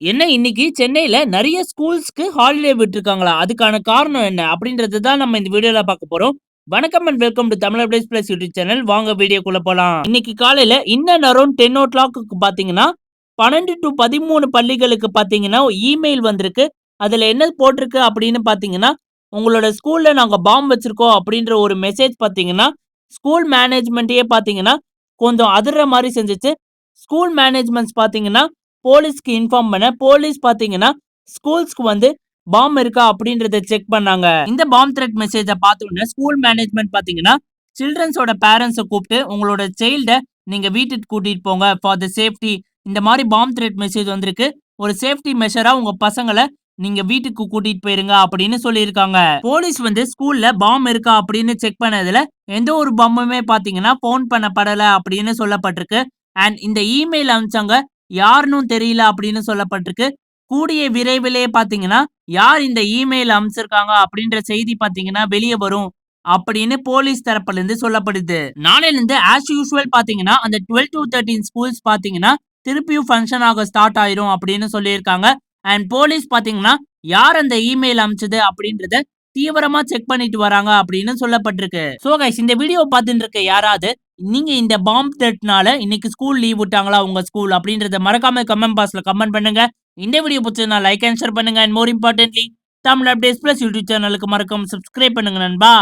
என்ன இன்னைக்கு சென்னையில நிறைய ஸ்கூல்ஸ்க்கு ஹாலிடே விட்டுருக்காங்களா? அதுக்கான காரணம் என்ன? அப்படின்றது தான் நம்ம இந்த வீடியோல பார்க்க போறோம். வணக்கம் and welcome to Tamil updates plus YouTube channel. வாங்க வீடியோக்குள்ள போலாம். இன்னைக்கு காலையில இன் அண்ட் அரவுண்ட் 10:00க்கு பார்த்தீங்கன்னா, பன்னெண்டு டு பதிமூணு பள்ளிகளுக்கு பார்த்தீங்கன்னா, இமெயில் வந்திருக்கு. அதுல என்ன போட்டிருக்கு அப்படின்னு பார்த்தீங்கன்னா, உங்களோட ஸ்கூல்ல நாங்க பாம் வச்சிருக்கோம் அப்படின்ற ஒரு மெசேஜ் பார்த்தீங்கன்னா, ஸ்கூல் மேனேஜ்மெண்ட்டையே பார்த்தீங்கன்னா, கொஞ்சம் அதிர்ற மாதிரி செஞ்சுச்சு. ஸ்கூல் மேனேஜ்மெண்ட்ஸ் பார்த்தீங்கன்னா, போலீஸ்க்கு இன்ஃபார்ம் பண்ண, போலீஸ் பார்த்தீங்கன்னா, ஸ்கூல்ஸ்க்கு வந்து பாம் இருக்கா அப்படின்றத செக் பண்ணாங்க. இந்த பாம் த்ரெட் மெசேஜை பார்த்த உடனே ஸ்கூல் மேனேஜ்மெண்ட் பார்த்தீங்கன்னா, சில்ட்ரன்ஸோட பேரண்ட்ஸை கூப்பிட்டு உங்களோட சைல்டை நீங்க வீட்டுக்கு கூட்டிட்டு போங்க ஃபார் த சேஃப்டி. இந்த மாதிரி பாம் த்ரெட் மெசேஜ் வந்திருக்கு. ஒரு சேஃப்டி மெஷரா உங்க பசங்களை நீங்க வீட்டுக்கு கூட்டிட்டு போயிருங்க அப்படின்னு சொல்லியிருக்காங்க. போலீஸ் வந்து ஸ்கூல்ல பாம் இருக்கா அப்படின்னு செக் பண்ணதுல, எந்த ஒரு பாம்புமே பார்த்தீங்கன்னா, போன் பண்ணப்படல அப்படின்னு சொல்லப்பட்டிருக்கு. அண்ட் இந்த இமெயில் அனுப்பிச்சவங்க யாருன்னும் தெரியல அப்படின்னு சொல்லப்பட்டிருக்கு. கூடிய விரைவிலே பார்த்தீங்கன்னா, யார் இந்த இமெயில் அமைச்சிருக்காங்க அப்படின்ற செய்தி பார்த்தீங்கன்னா, வெளிய வரும் அப்படின்னு போலீஸ் தரப்புலருந்து சொல்லப்படுது. நாளைலருந்து ஆஸ் யூஸ்வல் பார்த்தீங்கன்னா, அந்த 12 டூ 13 ஸ்கூல்ஸ் பார்த்தீங்கன்னா, திருப்பியும் ஃபங்க்ஷன் ஆக ஸ்டார்ட் ஆயிரும் அப்படின்னு சொல்லியிருக்காங்க. அண்ட் போலீஸ் பார்த்தீங்கன்னா, யார் அந்த இமெயில் அமைச்சது அப்படின்றத தீவிரமா செக் பண்ணிட்டு வராங்க அப்படின்னு சொல்லப்பட்டிருக்கு. சோ கைஸ் இந்த வீடியோ பார்த்துட்டு இருக்க யாராவது, நீங்க இந்த பாம்பு த்ரெட்னால இன்னைக்கு ஸ்கூல் லீவ் விட்டாங்களா உங்க ஸ்கூல் அப்படின்றத மறக்காம கமெண்ட் பாக்ஸ்ல கமெண்ட் பண்ணுங்க. இந்த வீடியோ பிடிச்சதுனா லைக் அண்ட் ஷேர் பண்ணுங்க. And more importantly Tamil updates plus YouTube சேனலுக்கு மறக்காம சப்ஸ்கிரைப் பண்ணுங்க நண்பா.